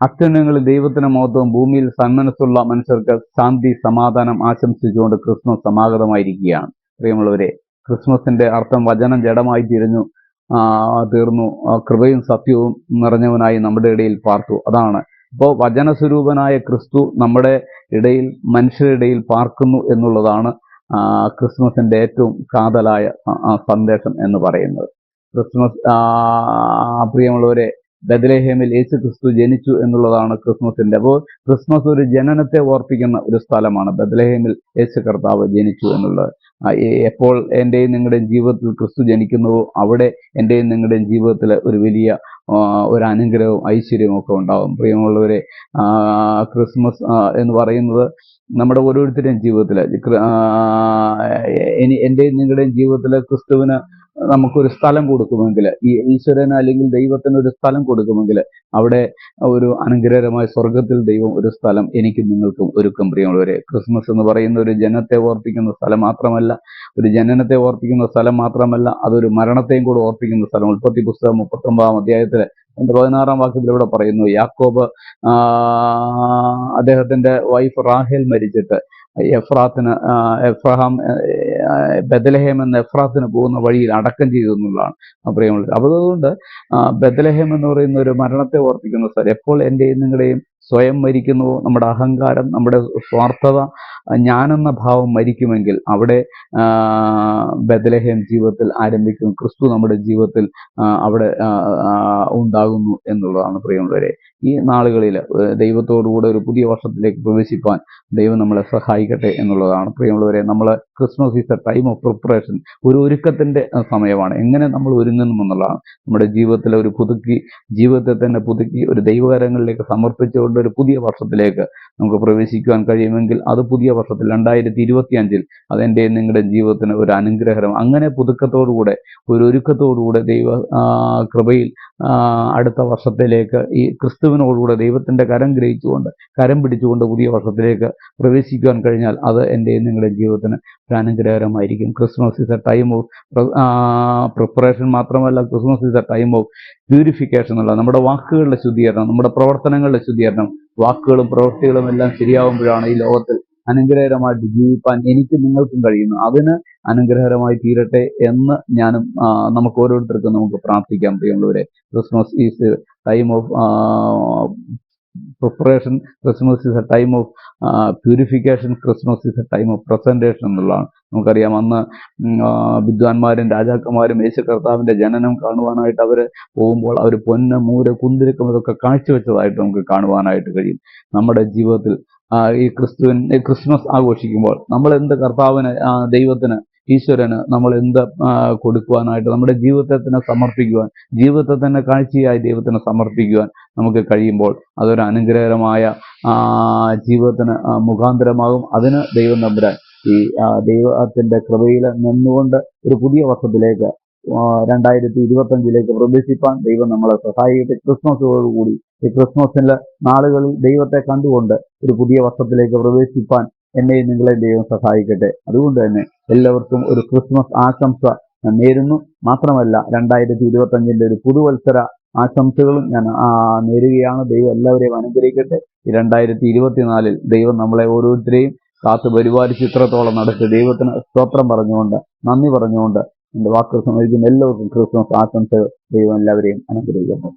അത്യുന്നതങ്ങളിൽ ദൈവത്തിന് മഹത്വം ഭൂമിയിൽ സന്മനസ്സുള്ള മനുഷ്യർക്ക് ശാന്തി സമാധാനം ആശംസിച്ചുകൊണ്ട് ക്രിസ്മസ് സമാഗതമായിരിക്കുകയാണ്. പ്രിയമുള്ളവരെ ക്രിസ്മസിന്റെ അർത്ഥം വചനം ജഡമായി തിരിഞ്ഞു തീർന്നു. കൃപയും സത്യവും നിറഞ്ഞവനായി നമ്മുടെ ഇടയിൽ പാർത്തു. അതാണ്. ഇപ്പോൾ വചനസ്വരൂപനായ ക്രിസ്തു നമ്മുടെ ഇടയിൽ മനുഷ്യരുടെ ഇടയിൽ പാർക്കുന്നു എന്നുള്ളതാണ് ക്രിസ്മസിന്റെ ഏറ്റവും കാതലായ സന്ദേശം എന്ന് പറയുന്നത്. ക്രിസ്മസ് പ്രിയമുള്ളവരെ ബദലേഹേമിൽ യേശു ക്രിസ്തു ജനിച്ചു എന്നുള്ളതാണ് ക്രിസ്മസിന്റെ അപ്പോൾ ക്രിസ്മസ് ഒരു ജനനത്തെ ഓർപ്പിക്കുന്ന ഒരു സ്ഥലമാണ് ബദലേഹേമിൽ യേശു കർത്താവ് ജനിച്ചു എന്നുള്ളത് എപ്പോൾ എന്റെയും നിങ്ങളുടെയും ജീവിതത്തിൽ ക്രിസ്തു ജനിക്കുന്നുവോ അവിടെ എന്റെയും നിങ്ങളുടെയും ജീവിതത്തിൽ ഒരു വലിയ ഒരു അനുഗ്രഹവും ഐശ്വര്യവും ഒക്കെ ഉണ്ടാകും പ്രിയമുള്ളവരെ ക്രിസ്മസ് എന്ന് പറയുന്നത് നമ്മുടെ ഓരോരുത്തരുടെയും ജീവിതത്തിൽ ഇനി എന്റെയും നിങ്ങളുടെയും ജീവിതത്തിൽ ക്രിസ്തുവിന് നമുക്കൊരു സ്ഥലം കൊടുക്കുമെങ്കിൽ ഈ ഈശ്വരന് അല്ലെങ്കിൽ ദൈവത്തിന് ഒരു സ്ഥലം കൊടുക്കുമെങ്കിൽ അവിടെ ഒരു അനുഗ്രഹമായ സ്വർഗത്തിൽ ദൈവം ഒരു സ്ഥലം എനിക്കും നിങ്ങൾക്കും ഒരുക്കും. പ്രിയമുള്ളവരെ ക്രിസ്മസ് എന്ന് പറയുന്ന ഒരു ജനത്തെ ഓർപ്പിക്കുന്ന സ്ഥലം മാത്രമല്ല ഒരു ജനനത്തെ ഓർപ്പിക്കുന്ന സ്ഥലം മാത്രമല്ല അതൊരു മരണത്തെയും കൂടെ ഓർപ്പിക്കുന്ന സ്ഥലം. ഉൽപ്പത്തി പുസ്തകം മുപ്പത്തൊമ്പതാം അധ്യായത്തിൽ എന്റെ പതിനാറാം വാക്യത്തിൽ ഇവിടെ പറയുന്നു യാക്കോബ് അദ്ദേഹത്തിന്റെ വൈഫ് റാഹേൽ മരിച്ചിട്ട് എഫ്രാത്തിന് എഫ്രഹാം ബethlehem എന്ന എഫ്രാത്തിന് പോകുന്ന വഴിയിൽ അടക്കം ചെയ്തു എന്നുള്ളതാണ് പ്രിയമുള്ളത് അപ്പോൾ അതുകൊണ്ട് ബദലഹേം എന്ന് പറയുന്ന ഒരു മരണത്തെ ഓർപ്പിക്കുന്ന സ്ഥലം എപ്പോൾ എന്റെയും നിങ്ങളുടെയും സ്വയം മരിക്കുന്നുവോ നമ്മുടെ അഹങ്കാരം നമ്മുടെ സ്വാർത്ഥത ഞാനെന്ന ഭാവം മരിക്കുമെങ്കിൽ അവിടെ ബദലഹേം ജീവിതത്തിൽ ആരംഭിക്കുന്നു. ക്രിസ്തു നമ്മുടെ ജീവിതത്തിൽ അവിടെ ഉണ്ടാകുന്നു എന്നുള്ളതാണ് പ്രിയമുള്ളവരെ. ഈ നാളുകളിൽ ദൈവത്തോടുകൂടെ ഒരു പുതിയ വർഷത്തിലേക്ക് പ്രവേശിപ്പാൻ ദൈവം നമ്മളെ സഹായിക്കട്ടെ എന്നുള്ളതാണ് പ്രിയമുള്ളവരെ. നമ്മൾ Christmas is a time of preparation. ഒരു ഒരുക്കത്തിന്റെ സമയമാണ്. എങ്ങനെ നമ്മൾ ഒരുങ്ങുന്നു എന്നുള്ളതാണ് നമ്മുടെ ജീവിതത്തിലെ ഒരു പുതുക്കി ജീവിതത്തെ തന്നെ പുതുക്കി ഒരു ദൈവകരങ്ങളിലേക്ക് സമർപ്പിച്ചുകൊണ്ട് ഒരു പുതിയ വർഷത്തിലേക്ക് നമുക്ക് പ്രവേശിക്കുവാൻ കഴിയുമെങ്കിൽ അത് പുതിയ വർഷത്തിൽ രണ്ടായിരത്തി ഇരുപത്തി അഞ്ചിൽ അതെന്റെ നിങ്ങളുടെ ജീവിതത്തിന് ഒരു അനുഗ്രഹം അങ്ങനെ പുതുക്കത്തോടുകൂടെ ഒരു ഒരുക്കത്തോടുകൂടെ ദൈവ കൃപയിൽ അടുത്ത വർഷത്തിലേക്ക് ഈ ക്രിസ്തുവിനോടുകൂടെ ദൈവത്തിന്റെ കരം ഗ്രഹിച്ചുകൊണ്ട് കരം പിടിച്ചുകൊണ്ട് പുതിയ വർഷത്തിലേക്ക് പ്രവേശിക്കുവാൻ കഴിഞ്ഞാൽ അത് എന്റെ നിങ്ങളുടെ ജീവിതത്തിന് ഒരു അനുഗ്രഹകരമായിരിക്കും Christmas is a time of preparation മാത്രമല്ല Christmas is a time of purification എന്നുള്ള നമ്മുടെ വാക്കുകളുടെ ശുദ്ധീകരണം നമ്മുടെ പ്രവർത്തനങ്ങളുടെ ശുദ്ധീകരണം വാക്കുകളും പ്രവൃത്തികളും എല്ലാം ശരിയാവുമ്പോഴാണ് ഈ ലോകത്തിൽ അനുഗ്രഹകരമായിട്ട് ജീവിപ്പാൻ എനിക്ക് നിങ്ങൾക്കും കഴിയുന്നു. അതിന് അനുഗ്രഹകരമായി തീരട്ടെ എന്ന് ഞാനും നമുക്ക് ഓരോരുത്തർക്കും നമുക്ക് പ്രാർത്ഥിക്കാം. പ്രിയമുള്ളവരെ Christmas is time of preparation Christmas is a time of purification Christmas is a time of presentation എന്നുള്ളതാണ്. നമുക്കറിയാം അന്ന് വിദ്വാൻമാരും രാജാക്കന്മാരും യേശു കർത്താവിന്റെ ജനനം കാണുവാനായിട്ട് അവർ പോകുമ്പോൾ അവർ പൊന്ന മൂര കുന്തിരിക്കം ഇതൊക്കെ കാഴ്ചവെച്ചതായിട്ട് നമുക്ക് കാണുവാനായിട്ട് കഴിയും. നമ്മുടെ ജീവിതത്തിൽ ഈ ക്രിസ്തുവിൻ ക്രിസ്മസ് ആഘോഷിക്കുമ്പോൾ നമ്മൾ എന്ത് കർത്താവിന് ദൈവത്തിന് ഈശ്വരന് നമ്മൾ എന്ത് കൊടുക്കുവാനായിട്ട് നമ്മുടെ ജീവിതത്തെ തന്നെ സമർപ്പിക്കുവാൻ ജീവിതത്തെ തന്നെ കാഴ്ചയായി ദൈവത്തിന് സമർപ്പിക്കുവാൻ നമുക്ക് കഴിയുമ്പോൾ അതൊരു അനുഗ്രഹകരമായ ജീവിതത്തിന് മുഖാന്തരമാകും. അതിന് ദൈവം നമ്പുരാൻ ഈ ദൈവത്തിന്റെ കൃപയിൽ നിന്നുകൊണ്ട് ഒരു പുതിയ വർഷത്തിലേക്ക് രണ്ടായിരത്തി ഇരുപത്തി അഞ്ചിലേക്ക് പ്രവേശിപ്പാൻ ദൈവം നമ്മളെ സഹായിക്കട്ടെ. ക്രിസ്മസോടുകൂടി ഈ ക്രിസ്മസിന്റെ നാളുകളിൽ ദൈവത്തെ കണ്ടുകൊണ്ട് ഒരു പുതിയ വർഷത്തിലേക്ക് പ്രവേശിപ്പാൻ എന്നെയും നിങ്ങളെ ദൈവം സഹായിക്കട്ടെ. അതുകൊണ്ട് തന്നെ എല്ലാവർക്കും ഒരു ക്രിസ്മസ് ആശംസ നേരുന്നു. മാത്രമല്ല രണ്ടായിരത്തി ഇരുപത്തി അഞ്ചിന്റെ ഒരു പുതുവത്സര ആശംസകളും ഞാൻ നേരുകയാണ്. ദൈവം എല്ലാവരെയും അനുഗ്രഹിക്കട്ടെ. രണ്ടായിരത്തി ഇരുപത്തിനാലിൽ ദൈവം നമ്മളെ ഓരോരുത്തരെയും കാത്തു പരിപാലിച്ച് ഇത്രത്തോളം നടത്തി ദൈവത്തിന് സ്തോത്രം പറഞ്ഞുകൊണ്ട് നന്ദി പറഞ്ഞുകൊണ്ട് എന്റെ വാക്കുകൾ എഴുതുന്ന എല്ലാവർക്കും ക്രിസ്മസ് ആശംസകൾ ദൈവം എല്ലാവരെയും അനുഗ്രഹിക്കുന്നു